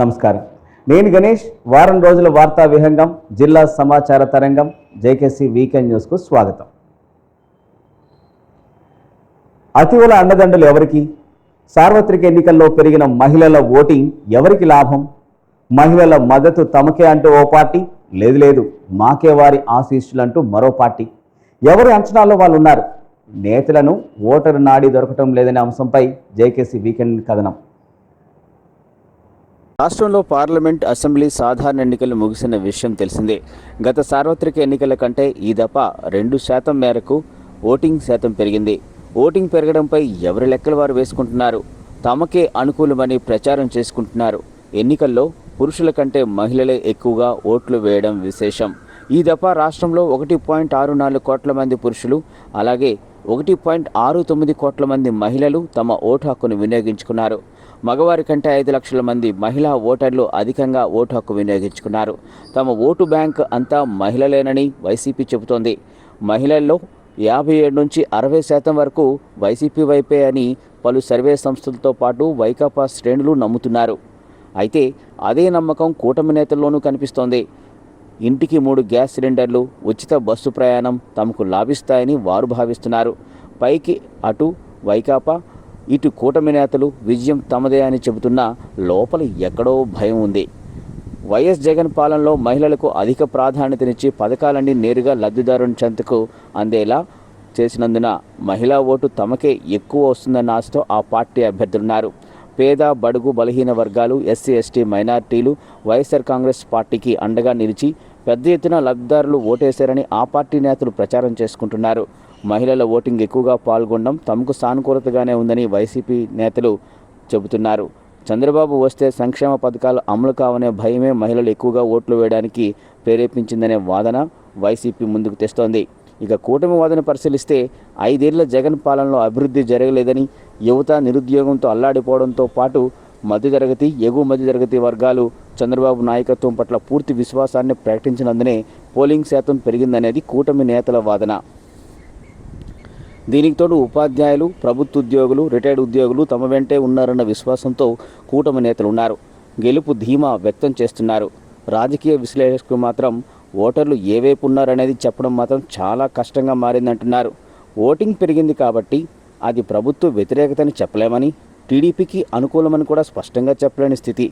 నమస్కారం. నేను గణేష్ వారం రోజుల వార్తా విహంగం జిల్లా సమాచార తరంగం జేకేసీ వీకెండ్ న్యూస్కు స్వాగతం. అతివుల అండదండలు ఎవరికి? సార్వత్రిక ఎన్నికల్లో పెరిగిన మహిళల ఓటింగ్ ఎవరికి లాభం? మహిళల మద్దతు తమకే అంటూ ఓ పార్టీ? లేదు లేదు మాకే వారి ఆశీస్సులంటూ మరో పార్టీ. ఎవరి అంచనాల్లో వాళ్ళు ఉన్నారు నేతలను ఓటరు నాడి దొరకటం లేదనే అంశంపై జేకేసీ వీకెండ్ కథనం. రాష్ట్రంలో పార్లమెంట్ అసెంబ్లీ సాధారణ ఎన్నికలు ముగిసిన విషయం తెలిసిందే. గత సార్వత్రిక ఎన్నికల కంటే ఈ దఫ రెండు శాతం మేరకు ఓటింగ్ శాతం పెరిగింది. ఓటింగ్ పెరగడంపై ఎవరి లెక్కలు వారు వేసుకుంటున్నారు? తమకే అనుకూలమని ప్రచారం చేసుకుంటున్నారు. ఎన్నికల్లో పురుషుల కంటే మహిళలే ఎక్కువగా ఓట్లు వేయడం విశేషం. ఈ దఫా రాష్ట్రంలో ఒకటి పాయింట్ ఆరు నాలుగు కోట్ల మంది పురుషులు అలాగే ఒకటి పాయింట్ ఆరు తొమ్మిది కోట్ల మంది మహిళలు తమ ఓటు హక్కును వినియోగించుకున్నారు. మగవారి కంటే ఐదు లక్షల మంది మహిళా ఓటర్లు అధికంగా ఓటు హక్కు వినియోగించుకున్నారు. తమ ఓటు బ్యాంక్ అంతా మహిళలేనని వైసీపీ చెబుతోంది. మహిళల్లో యాభై ఏడు నుంచి అరవై శాతం వరకు వైసీపీ వైపే అని పలు సర్వే సంస్థలతో పాటు వైకాపా శ్రేణులు నమ్ముతున్నారు. అయితే అదే నమ్మకం కూటమి నేతల్లోనూ కనిపిస్తోంది. ఇంటికి మూడు గ్యాస్ సిలిండర్లు ఉచిత బస్సు ప్రయాణం తమకు లాభిస్తాయని వారు భావిస్తున్నారు. పైకి అటు వైకాపా ఇటు కూటమి నేతలు విజయం తమదే అని చెబుతున్నా లోపల ఎక్కడో భయం ఉంది. వైఎస్ జగన్ పాలనలో మహిళలకు అధిక ప్రాధాన్యతనిచ్చి పథకాలన్నీ నేరుగా లబ్ధిదారుని చెంతకు అందేలా చేసినందున మహిళా ఓటు తమకే ఎక్కువ వస్తుందన్న ఆశతో ఆ పార్టీ అభ్యర్థులున్నారు. పేద బడుగు బలహీన వర్గాలు ఎస్సీ ఎస్టీ మైనార్టీలు వైఎస్ఆర్ కాంగ్రెస్ పార్టీకి అండగా నిలిచి పెద్ద ఎత్తున లబ్ధిదారులు ఓటేశారని ఆ పార్టీ నేతలు ప్రచారం చేసుకుంటున్నారు. మహిళల ఓటింగ్ ఎక్కువగా పాల్గొనడం తమకు సానుకూలతగానే ఉందని వైసీపీ నేతలు చెబుతున్నారు. చంద్రబాబు వస్తే సంక్షేమ పథకాలు అమలు కావనే భయమే మహిళలు ఎక్కువగా ఓట్లు వేయడానికి ప్రేరేపించిందనే వాదన వైసీపీ ముందుకు తెస్తోంది. ఇక కూటమి వాదన పరిశీలిస్తే ఐదేళ్ళ జగన్ పాలనలో అభివృద్ధి జరగలేదని యువత నిరుద్యోగంతో అల్లాడిపోవడంతో పాటు మధ్యతరగతి ఎగువ మధ్యతరగతి వర్గాలు చంద్రబాబు నాయకత్వం పట్ల పూర్తి విశ్వాసాన్ని ప్రకటించినందునే పోలింగ్ శాతం పెరిగిందనేది కూటమి నేతల వాదన. దీనికి తోడు ఉపాధ్యాయులు ప్రభుత్వ ఉద్యోగులు రిటైర్డ్ ఉద్యోగులు తమ వెంటే ఉన్నారన్న విశ్వాసంతో కూటమి నేతలు ఉన్నారు. గెలుపు ధీమా వ్యక్తం చేస్తున్నారు. రాజకీయ విశ్లేషకులు మాత్రం ఓటర్లు ఏవైపు ఉన్నారనేది చెప్పడం మాత్రం చాలా కష్టంగా మారిందంటున్నారు. ఓటింగ్ పెరిగింది కాబట్టి అది ప్రభుత్వ వ్యతిరేకతని చెప్పలేమని టీడీపీకి అనుకూలమని కూడా స్పష్టంగా చెప్పలేని స్థితి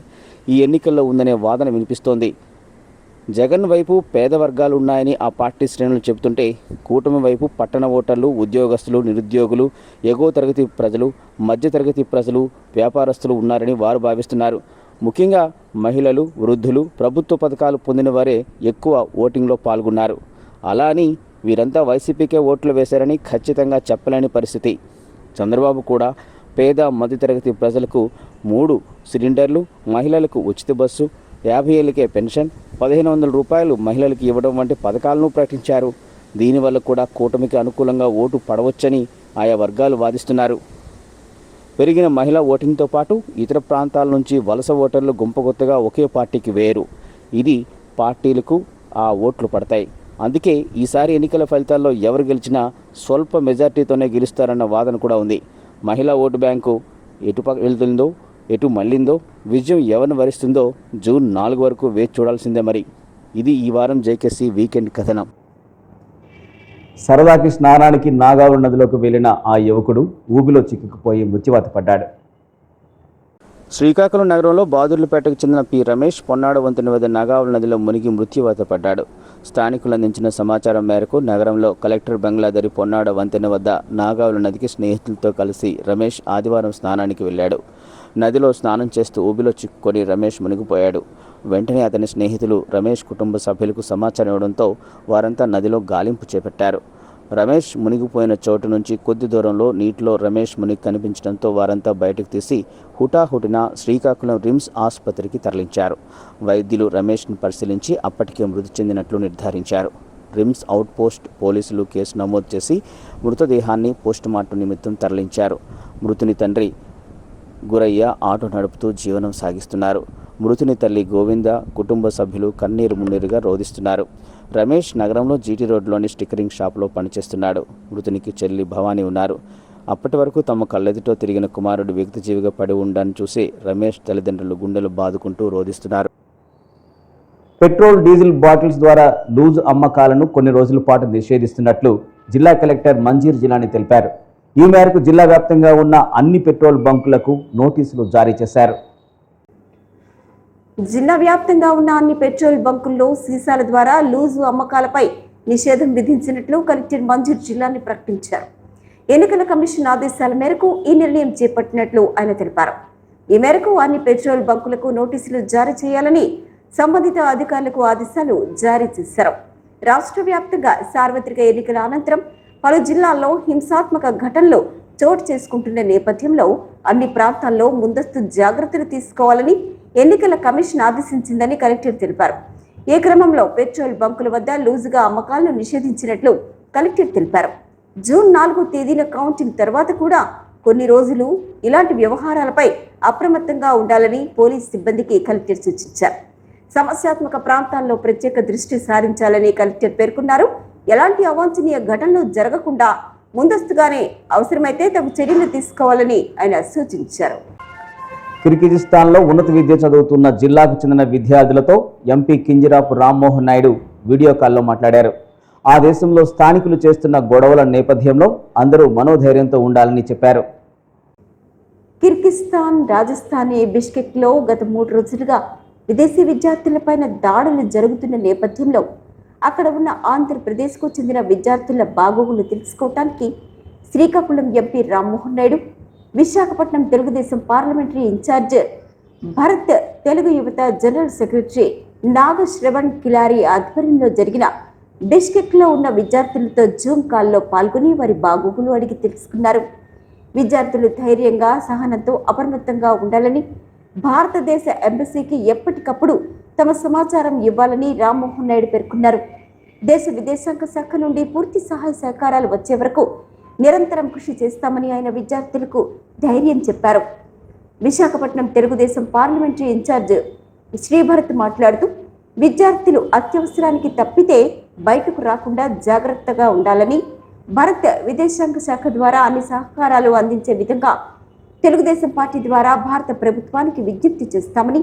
ఈ ఎన్నికల్లో ఉందనే వాదన వినిపిస్తోంది. జగన్ వైపు పేద వర్గాలు ఉన్నాయని ఆ పార్టీ శ్రేణులు చెబుతుంటే కూటమి వైపు పట్టణ ఓటర్లు ఉద్యోగస్తులు నిరుద్యోగులు ఎగువ తరగతి ప్రజలు మధ్యతరగతి ప్రజలు వ్యాపారస్తులు ఉన్నారని వారు భావిస్తున్నారు. ముఖ్యంగా మహిళలు వృద్ధులు ప్రభుత్వ పథకాలు పొందిన వారే ఎక్కువ ఓటింగ్లో పాల్గొన్నారు. అలా అని వీరంతా వైసీపీకే ఓట్లు వేశారని ఖచ్చితంగా చెప్పలేని పరిస్థితి. చంద్రబాబు కూడా పేద మధ్యతరగతి ప్రజలకు మూడు సిలిండర్లు మహిళలకు ఉచిత బస్సు యాభై ఏళ్ళకే పెన్షన్ పదిహేను వందల రూపాయలు మహిళలకు ఇవ్వడం వంటి పథకాలను ప్రకటించారు. దీనివల్ల కూడా కూటమికి అనుకూలంగా ఓటు పడవచ్చని ఆయా వర్గాలు వాదిస్తున్నారు. పెరిగిన మహిళా ఓటింగ్తో పాటు ఇతర ప్రాంతాల నుంచి వలస ఓటర్లు గుంపగొత్తగా ఒకే పార్టీకి వేరు. ఇది పార్టీలకు ఆ ఓట్లు పడతాయి. అందుకే ఈసారి ఎన్నికల ఫలితాల్లో ఎవరు గెలిచినా స్వల్ప మెజార్టీతోనే గెలుస్తారన్న వాదన కూడా ఉంది. మహిళా ఓటు బ్యాంకు ఎటు వెళ్తుందో ఎటు మళ్ళిందో విజయం ఎవరిని వరిస్తుందో జూన్ నాలుగు వరకు వేచి చూడాల్సిందే మరి. ఇది ఈ వారం జేకేసీ వీకెండ్ కథనం. సరదాకి స్నానానికి నాగావళి నదిలోకి వెళ్ళిన ఆ యువకుడు ఊబిలో చిక్కుకుపోయి మృత్యువాత పడ్డాడు. శ్రీకాకుళం నగరంలో బాదుర్లపేటకు చెందిన పి రమేష్ పొన్నాడు వంతెన వద్ద నాగావళి నదిలో మునిగి మృత్యువాత పడ్డాడు. స్థానికులు అందించిన సమాచారం మేరకు నగరంలో కలెక్టర్ బంగ్లాదరి పొన్నాడ వంతెన వద్ద నాగావుల నదికి స్నేహితులతో కలిసి రమేష్ ఆదివారం స్నానానికి వెళ్ళాడు. నదిలో స్నానం చేస్తూ ఊబిలో చిక్కుకొని రమేష్ మునిగిపోయాడు. వెంటనే అతని స్నేహితులు రమేష్ కుటుంబ సభ్యులకు సమాచారం ఇవ్వడంతో వారంతా నదిలో గాలింపు చేపట్టారు. రమేష్ మునిగిపోయిన చోటు నుంచి కొద్ది దూరంలో నీటిలో రమేష్ మునిగి కనిపించడంతో వారంతా బయటకు తీసి హుటాహుటిన శ్రీకాకుళం రిమ్స్ ఆసుపత్రికి తరలించారు. వైద్యులు రమేష్ను పరిశీలించి అప్పటికే మృతి చెందినట్లు నిర్ధారించారు. రిమ్స్ అవుట్పోస్ట్ పోలీసులు కేసు నమోదు చేసి మృతదేహాన్ని పోస్టుమార్టం నిమిత్తం తరలించారు. మృతుని తండ్రి గురయ్య ఆటో నడుపుతూ జీవనం సాగిస్తున్నారు. మృతుని తల్లి గోవింద కుటుంబ సభ్యులు కన్నీరు మున్నీరుగా రోధిస్తున్నారు. రమేష్ నగరంలో జీటీ రోడ్లోని స్టిక్కరింగ్ షాప్లో పనిచేస్తున్నాడు. మృతునికి చెల్లి భవానీ ఉన్నారు. అప్పటి వరకు తమ కళ్ళెదుటో తిరిగిన కుమారుడు వ్యక్తి జీవిగా పడి ఉండని చూసి రమేష్ తల్లిదండ్రులు గుండెలు బాదుకుంటూ రోధిస్తున్నారు. పెట్రోల్ డీజిల్ బాటిల్స్ ద్వారా లూజ్ అమ్మకాలను కొన్ని రోజుల పాటు నిషేధిస్తున్నట్లు జిల్లా కలెక్టర్ మంజీర్ జిలాని తెలిపారు. ఈ మేరకు జిల్లా వ్యాప్తంగా ఉన్న అన్ని పెట్రోల్ బంకులకు నోటీసులు జారీ చేశారు. జిల్లా వ్యాప్తంగా ఉన్న అన్ని పెట్రోల్ బంకుల్లో సీసాల ద్వారా లూజు అమ్మకాలపై నిషేధం విధించినట్లు కలెక్టర్ మంజూర్ జిల్లాని ప్రకటించారు. ఎన్నికల కమిషన్ ఆదేశాల మేరకు ఈ నిర్ణయం చేపట్టినట్లు ఆయన తెలిపారు. ఈ మేరకు అన్ని పెట్రోల్ బంకులకు నోటీసులు జారీ చేయాలని సంబంధిత అధికారులకు ఆదేశాలు జారీ చేశారు. రాష్ట్ర వ్యాప్తంగా సార్వత్రిక ఎన్నికల అనంతరం పలు జిల్లాల్లో హింసాత్మక ఘటనలు చోటు చేసుకుంటున్న నేపథ్యంలో అన్ని ప్రాంతాల్లో ముందస్తు జాగ్రత్తలు తీసుకోవాలని ఎన్నికల కమిషన్ ఆదేశించిందని కలెక్టర్ తెలిపారు. ఏ క్రమంలో పెట్రోల్ బంకుల వద్ద లూజుగా అమ్మకాలను నిషేధించినట్లు కలెక్టర్ తెలిపారు. జూన్ నాలుగో తేదీన కౌంటింగ్ తర్వాత కూడా కొన్ని రోజులు ఇలాంటి వ్యవహారాలపై అప్రమత్తంగా ఉండాలని పోలీస్ సిబ్బందికి కలెక్టర్ సూచించారు. సమస్యాత్మక ప్రాంతాల్లో ప్రత్యేక దృష్టి సారించాలని కలెక్టర్ పేర్కొన్నారు. ఎలాంటి అవాంఛనీయ ఘటనలు జరగకుండా ముందస్తుగానే అవసరమైతే తగు చర్యలు తీసుకోవాలని ఆయన సూచించారు. కిర్గిజిస్తాన్లో ఉన్నత విద్య చదువుతున్న జిల్లాకు చెందిన విద్యార్థులతో ఎంపీ కింజరాపు రామ్మోహన్ నాయుడు వీడియో కాల్లో మాట్లాడారు. ఆ దేశంలో స్థానికులు చేస్తున్న గొడవల నేపథ్యంలో అందరూ మనోధైర్యంతో ఉండాలని చెప్పారు. కిర్గిస్తాన్ రాజస్థాన్ బిష్కెక్లో గత మూడు రోజులుగా విదేశీ విద్యార్థులపైన దాడులు జరుగుతున్న నేపథ్యంలో అక్కడ ఉన్న ఆంధ్రప్రదేశ్కు చెందిన విద్యార్థుల బాగోగులు తెలుసుకోవటానికి Srikakulam MP Rammohan Naidu Visakhapatnam Telugu Desam parliamentary in charge Bharat Telugu యువత జనరల్ సెక్రటరీ నాగ శ్రవణ్ కిలారి ఆధ్వర్యంలో జరిగిన బిష్కెక్లో ఉన్న విద్యార్థులతో జూమ్ కాల్లో పాల్గొని వారి బాగోగులు అడిగి తెలుసుకున్నారు. విద్యార్థులు ధైర్యంగా సహనంతో అప్రమత్తంగా ఉండాలని భారతదేశ ఎంబసీకి ఎప్పటికప్పుడు తమ సమాచారం ఇవ్వాలని రామ్మోహన్ నాయుడు పేర్కొన్నారు. దేశ విదేశాంగ శాఖ నుండి పూర్తి సహాయ సహకారాలు వచ్చే వరకు నిరంతరం కృషి చేస్తామని ఆయన విద్యార్థులకు ధైర్యం చెప్పారు. Visakhapatnam Telugu Desam parliamentary in charge Sri Bharat మాట్లాడుతూ విద్యార్థులు అత్యవసరానికి తప్పితే బయటకు రాకుండా జాగ్రత్తగా ఉండాలని భారత్ విదేశాంగ శాఖ ద్వారా అన్ని సహకారాలు అందించే విధంగా తెలుగుదేశం పార్టీ ద్వారా భారత ప్రభుత్వానికి విజ్ఞప్తి చేస్తామని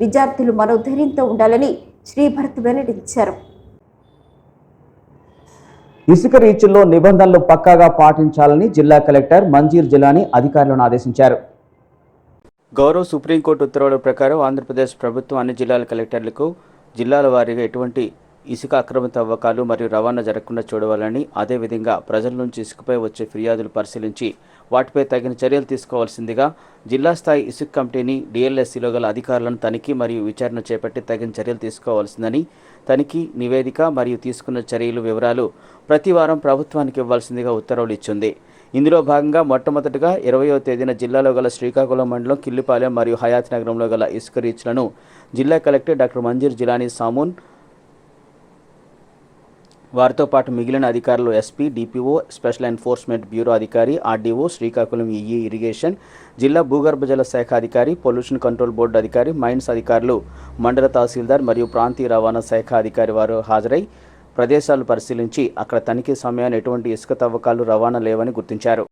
విద్యార్థులు మనోధైర్యంతో ఉండాలని శ్రీభరత్ వెల్లడించారు. ఇసుక రీచుల్లో నిబంధనలు పక్కాగా పాటించాలని జిల్లా కలెక్టర్ మంజీర్ జిలాని అధికారులను ఆదేశించారు. గౌరవ సుప్రీంకోర్టు ఉత్తర్వుల ప్రకారం ఆంధ్రప్రదేశ్ ప్రభుత్వం అన్ని జిల్లాల కలెక్టర్లకు జిల్లాల వారీగా ఎటువంటి ఇసుక అక్రమ తవ్వకాలు మరియు రవాణా జరగకుండా చూడవాలని అదేవిధంగా ప్రజల నుంచి ఇసుకపై వచ్చే ఫిర్యాదులు పరిశీలించి వాటిపై తగిన చర్యలు తీసుకోవాల్సిందిగా జిల్లా స్థాయి ఇసుక్ కమిటీని డిఎల్ఎస్సీలో గల అధికారులను తనిఖీ మరియు విచారణ చేపట్టి తగిన చర్యలు తీసుకోవాల్సిందని తనిఖీ నివేదిక మరియు తీసుకున్న చర్యలు వివరాలు ప్రతి వారం ప్రభుత్వానికి ఇవ్వాల్సిందిగా ఉత్తర్వులు ఇచ్చింది. ఇందులో భాగంగా మొట్టమొదటిగా ఇరవయో తేదీన జిల్లాలో గల శ్రీకాకుళం మండలం కిల్లిపాలెం మరియు హయాత్ నగరంలో గల ఇసుక రీచ్లను జిల్లా కలెక్టర్ డాక్టర్ మంజీర్ జిలానీ సామూన్ వారితో పాటు మిగిలిన అధికారులు SP DPO special enforcement bureau అధికారి ఆర్డీఓ శ్రీకాకుళం ఈఈ ఇరిగేషన్ జిల్లా భూగర్భ జల శాఖ అధికారి పొల్యూషన్ కంట్రోల్ బోర్డు అధికారి మైన్స్ అధికారులు మండల తహసీల్దార్ మరియు ప్రాంతీయ రవాణా శాఖ అధికారి వారు హాజరై ప్రదేశాలు పరిశీలించి అక్కడ తనిఖీ సమయాన్ని ఎటువంటి ఇసుక తవ్వకాలు రవాణా లేవని గుర్తించారు.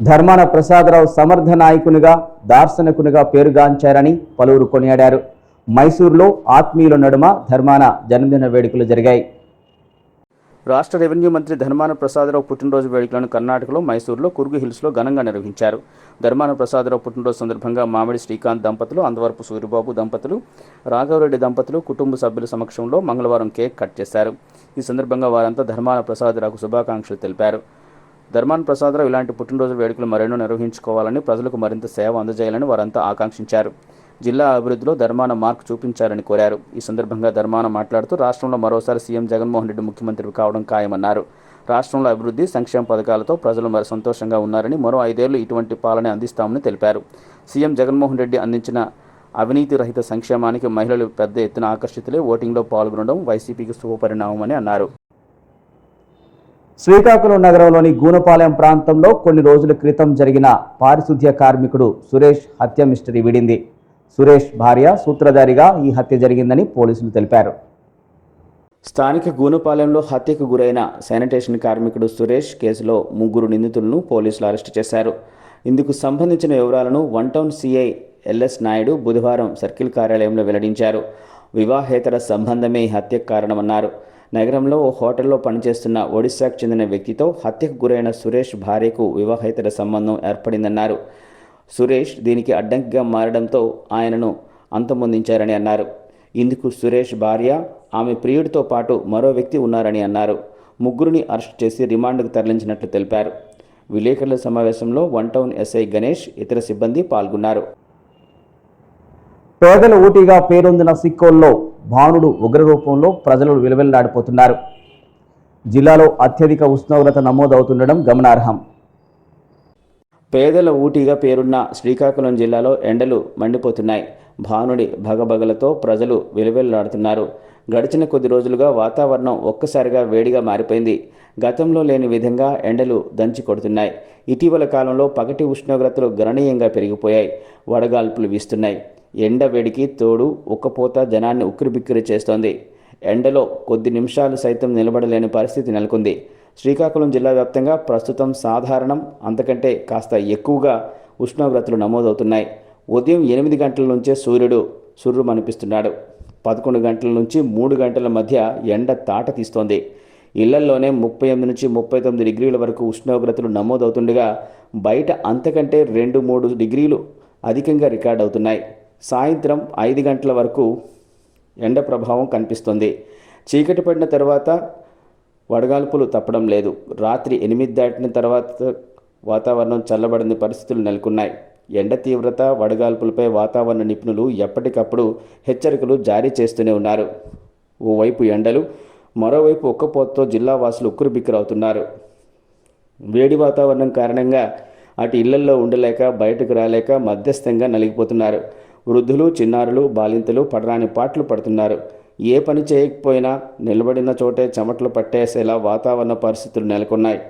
ధర్మాన ప్రసాదరావు సమర్థ నాయకునిగా దార్శనికునిగా పేరుగాంచారని పలువురు కొనియాడారు. మైసూరులో ఆత్మీయుల నడుమ ధర్మాన జన్మదిన వేడుకలు జరిగాయి. రాష్ట్ర రెవెన్యూ మంత్రి ధర్మాన ప్రసాదరావు పుట్టినరోజు వేడుకలను కర్ణాటకలో మైసూరులో కురుగు హిల్స్లో ఘనంగా నిర్వహించారు. ధర్మాన ప్రసాదరావు పుట్టినరోజు సందర్భంగా మామిడి శ్రీకాంత్ దంపతులు అందవరపు సూర్యబాబు దంపతులు రాఘవరెడ్డి దంపతులు కుటుంబ సభ్యుల సమక్షంలో మంగళవారం కేక్ కట్ చేశారు. ఈ సందర్భంగా వారంతా ధర్మాన ప్రసాదరావుకు శుభాకాంక్షలు తెలిపారు. ధర్మాన ప్రసాదరావు ఇలాంటి పుట్టినరోజు వేడుకలు మరెన్నో నిర్వహించుకోవాలని ప్రజలకు మరింత సేవ అందజేయాలని వారంతా ఆకాంక్షించారు. జిల్లా అభివృద్ధిలో ధర్మాన మార్క్ చూపించాలని కోరారు. ఈ సందర్భంగా ధర్మాన మాట్లాడుతూ రాష్ట్రంలో మరోసారి సీఎం జగన్మోహన్ రెడ్డి ముఖ్యమంత్రి కావడం ఖాయమన్నారు. రాష్ట్రంలో అభివృద్ధి సంక్షేమ పథకాలతో ప్రజలు మరి సంతోషంగా ఉన్నారని మరో ఐదేళ్ళు ఇటువంటి పాలన అందిస్తామని తెలిపారు. సీఎం జగన్మోహన్ రెడ్డి అందించిన అవినీతి రహిత సంక్షేమానికి మహిళలు పెద్ద ఎత్తున ఆకర్షితులే ఓటింగ్లో పాల్గొనడం వైసీపీకి శుభపరిణామమని అన్నారు. శ్రీకాకుళం నగరంలోని గూనపాలెం ప్రాంతంలో కొన్ని రోజుల క్రితం జరిగిన పారిశుద్ధ్య కార్మికుడు సురేష్ హత్య మిస్టరీ విడింది. సురేష్ భార్య సూత్రధారిగా ఈ హత్య జరిగిందని పోలీసులు తెలిపారు. స్థానిక గూనుపాలెంలో హత్యకు గురైన శానిటేషన్ కార్మికుడు సురేష్ కేసులో ముగ్గురు నిందితులను పోలీసులు అరెస్టు చేశారు. ఇందుకు సంబంధించిన వివరాలను one town CI LS Naidu బుధవారం సర్కిల్ కార్యాలయంలో వెల్లడించారు. వివాహేతర సంబంధమే ఈ హత్యకు కారణమన్నారు. నగరంలో ఓ హోటల్లో పనిచేస్తున్న ఒడిశాకు చెందిన వ్యక్తితో హత్యకు గురైన సురేష్ భార్యకు వివాహేతర సంబంధం ఏర్పడిందన్నారు. సురేష్ దీనికి అడ్డంకిగా మారడంతో ఆయనను అంతమొందించారని అన్నారు. ఇందుకు సురేష్ భార్య ఆమె ప్రియుడితో పాటు మరో వ్యక్తి ఉన్నారని అన్నారు. ముగ్గురిని అరెస్ట్ చేసి రిమాండ్కు తరలించినట్లు తెలిపారు. విలేకరుల సమావేశంలో వన్ టౌన్ ఎస్ఐ గణేష్ ఇతర సిబ్బంది పాల్గొన్నారు. పేదల ఊటీగా పేరొందిన సిక్కోల్లో భానుడు ఉగ్ర రూపంలో ప్రజలు విలువెల్లాడిపోతున్నారు. జిల్లాలో అత్యధిక ఉష్ణోగ్రత నమోదవుతుండడం గమనార్హం. పేదల ఊటీగా పేరున్న శ్రీకాకుళం జిల్లాలో ఎండలు మండిపోతున్నాయి. భానుడి భగభగలతో ప్రజలు విలువెల్లాడుతున్నారు. గడిచిన కొద్ది రోజులుగా వాతావరణం ఒక్కసారిగా వేడిగా మారిపోయింది. గతంలో లేని విధంగా ఎండలు దంచి కొడుతున్నాయి. ఇటీవల కాలంలో పగటి ఉష్ణోగ్రతలు గణనీయంగా పెరిగిపోయాయి. వడగాల్పులు వీస్తున్నాయి. ఎండ వేడికి తోడు ఉక్కపోత జనాన్ని ఉక్కిరిబిక్కిరి చేస్తోంది. ఎండలో కొద్ది నిమిషాలు సైతం నిలబడలేని పరిస్థితి నెలకొంది. శ్రీకాకుళం జిల్లా వ్యాప్తంగా ప్రస్తుతం సాధారణం అంతకంటే కాస్త ఎక్కువగా ఉష్ణోగ్రతలు నమోదవుతున్నాయి. ఉదయం ఎనిమిది గంటల నుంచే సూర్యుడు సుర్రుమనిపిస్తున్నాడు. పదకొండు గంటల నుంచి మూడు గంటల మధ్య ఎండ తాట తీస్తోంది. ఇళ్ళల్లోనే ముప్పై ఎనిమిది నుంచి ముప్పై తొమ్మిది డిగ్రీల వరకు ఉష్ణోగ్రతలు నమోదవుతుండగా బయట అంతకంటే రెండు మూడు డిగ్రీలు అధికంగా రికార్డ్ అవుతున్నాయి. సాయంత్రం ఐదు గంటల వరకు ఎండ ప్రభావం కనిపిస్తుంది. చీకటి పడిన తర్వాత వడగాల్పులు తప్పడం లేదు. రాత్రి ఎనిమిది దాటిన తర్వాత వాతావరణం చల్లబడిన పరిస్థితులు నెలకొన్నాయి. ఎండ తీవ్రత వడగాల్పులపై వాతావరణ నిపుణులు ఎప్పటికప్పుడు హెచ్చరికలు జారీ చేస్తూనే ఉన్నారు. ఓవైపు ఎండలు మరోవైపు ఒక్కపోతతో జిల్లా వాసులు ఉక్కిరిబిక్కిరవుతున్నారు. వేడి వాతావరణం కారణంగా అటు ఇళ్ళల్లో ఉండలేక బయటకు రాలేక మధ్యస్థంగా నలిగిపోతున్నారు. వృద్ధులు చిన్నారులు బాలింతలు పడరాని పాటలు పడుతున్నారు. ఏ పని చేయకపోయినా నిలబడిన చోటే చెమటలు పట్టేసేలా వాతావరణ పరిస్థితులు నెలకొన్నాయి.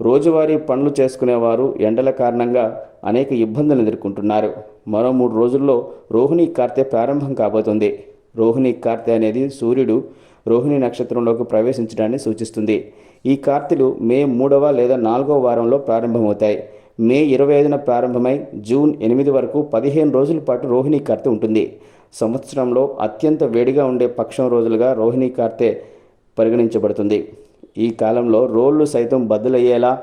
రోజువారీ పనులు చేసుకునేవారు ఎండల కారణంగా అనేక ఇబ్బందులు ఎదుర్కొంటున్నారు. మరో మూడు రోజుల్లో రోహిణి కార్తె ప్రారంభం కాబోతుంది. రోహిణి కార్తె అనేది సూర్యుడు రోహిణి నక్షత్రంలోకి ప్రవేశించడాన్ని సూచిస్తుంది. ఈ కార్తెలు మే మూడవ లేదా నాలుగవ వారంలో ప్రారంభమవుతాయి. మే ఇరవై ఐదున ప్రారంభమై జూన్ ఎనిమిది వరకు పదిహేను రోజుల పాటు రోహిణి కార్తె ఉంటుంది. సంవత్సరంలో అత్యంత వేడిగా ఉండే పక్షం రోజులుగా రోహిణి కార్తె పరిగణించబడుతుంది. ఈ కాలంలో రోళ్ళు సైతం బద్దలయ్యేలా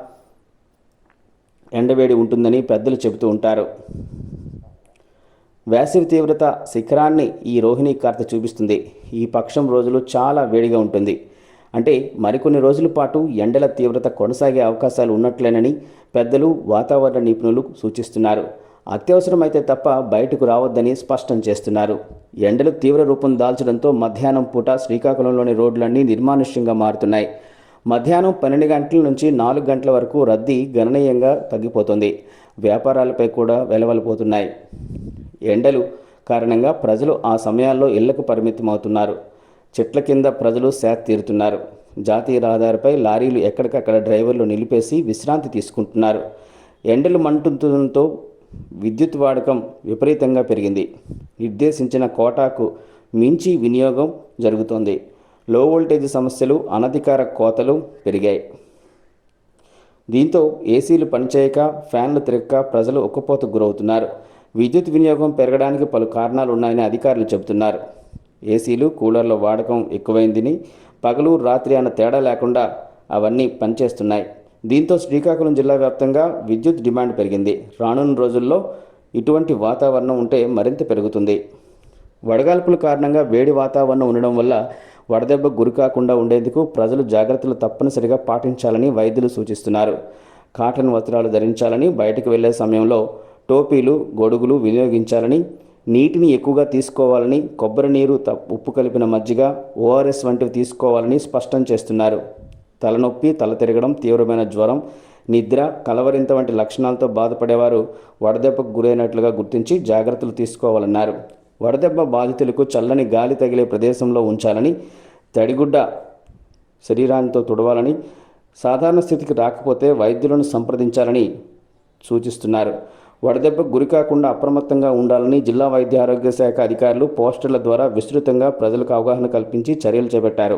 ఎండవేడి ఉంటుందని పెద్దలు చెబుతూ ఉంటారు. వేసవి తీవ్రత శిఖరాన్ని ఈ రోహిణి కార్త చూపిస్తుంది. ఈ పక్షం రోజులు చాలా వేడిగా ఉంటుంది. అంటే మరికొన్ని రోజుల పాటు ఎండల తీవ్రత కొనసాగే అవకాశాలు ఉన్నట్లేనని పెద్దలు వాతావరణ నిపుణులు సూచిస్తున్నారు. అత్యవసరమైతే తప్ప బయటకు రావద్దని స్పష్టం చేస్తున్నారు. ఎండలు తీవ్ర రూపం దాల్చడంతో మధ్యాహ్నం పూట శ్రీకాకుళంలోని రోడ్లన్నీ నిర్మానుష్యంగా మారుతున్నాయి. మధ్యాహ్నం పన్నెండు గంటల నుంచి నాలుగు గంటల వరకు రద్దీ గణనీయంగా తగ్గిపోతుంది. వ్యాపారాలపై కూడా వెలవలిపోతున్నాయి. ఎండలు కారణంగా ప్రజలు ఆ సమయాల్లో ఇళ్ళకు పరిమితమవుతున్నారు. చెట్ల కింద ప్రజలు శాత్ తీరుతున్నారు. జాతీయ రహదారిపై లారీలు ఎక్కడికక్కడ డ్రైవర్లు నిలిపేసి విశ్రాంతి తీసుకుంటున్నారు. ఎండలు మంటుండటంతో విద్యుత్ వాడకం విపరీతంగా పెరిగింది. నిర్దేశించిన కోటాకు మించి వినియోగం జరుగుతోంది. లో వోల్టేజ్ సమస్యలు అనధికార కోతలు పెరిగాయి. దీంతో ఏసీలు పనిచేయక ఫ్యాన్లు తిరగక ప్రజలు ఉక్కపోతకు గురవుతున్నారు. విద్యుత్ వినియోగం పెరగడానికి పలు కారణాలు ఉన్నాయని అధికారులు చెబుతున్నారు. ఏసీలు కూలర్ల వాడకం ఎక్కువైందని పగలు రాత్రి అన్న తేడా లేకుండా అవన్నీ పనిచేస్తున్నాయి. దీంతో శ్రీకాకుళం జిల్లా వ్యాప్తంగా విద్యుత్ డిమాండ్ పెరిగింది. రానున్న రోజుల్లో ఇటువంటి వాతావరణం ఉంటే మరింత పెరుగుతుంది. వడగాల్పుల కారణంగా వేడి వాతావరణం ఉండడం వల్ల వడదెబ్బ గురికాకుండా ఉండేందుకు ప్రజలు జాగ్రత్తలు తప్పనిసరిగా పాటించాలని వైద్యులు సూచిస్తున్నారు. కాటన్ వస్త్రాలు ధరించాలని బయటకు వెళ్ళే సమయంలో టోపీలు గొడుగులు వినియోగించాలని నీటిని ఎక్కువగా తీసుకోవాలని కొబ్బరి నీరు ఉప్పు కలిపిన మజ్జిగ ఓఆర్ఎస్ వంటివి తీసుకోవాలని స్పష్టం చేస్తున్నారు. తలనొప్పి తల తిరగడం తీవ్రమైన జ్వరం నిద్ర కలవరింత వంటి లక్షణాలతో బాధపడేవారు వడదెబ్బకు గురైనట్లుగా గుర్తించి జాగ్రత్తలు తీసుకోవాలన్నారు. వడదెబ్బ బాధితులకు చల్లని గాలి తగిలే ప్రదేశంలో ఉంచాలని తడిగుడ్డ శరీరాంతో తుడవాలని సాధారణ స్థితికి రాకపోతే వైద్యులను సంప్రదించాలని సూచిస్తున్నారు. వడదెబ్బకు గురి కాకుండా అప్రమత్తంగా ఉండాలని జిల్లా వైద్య ఆరోగ్య శాఖ అధికారులు పోస్టర్ల ద్వారా విస్తృతంగా ప్రజలకు అవగాహన కల్పించి చర్యలు చేపట్టారు.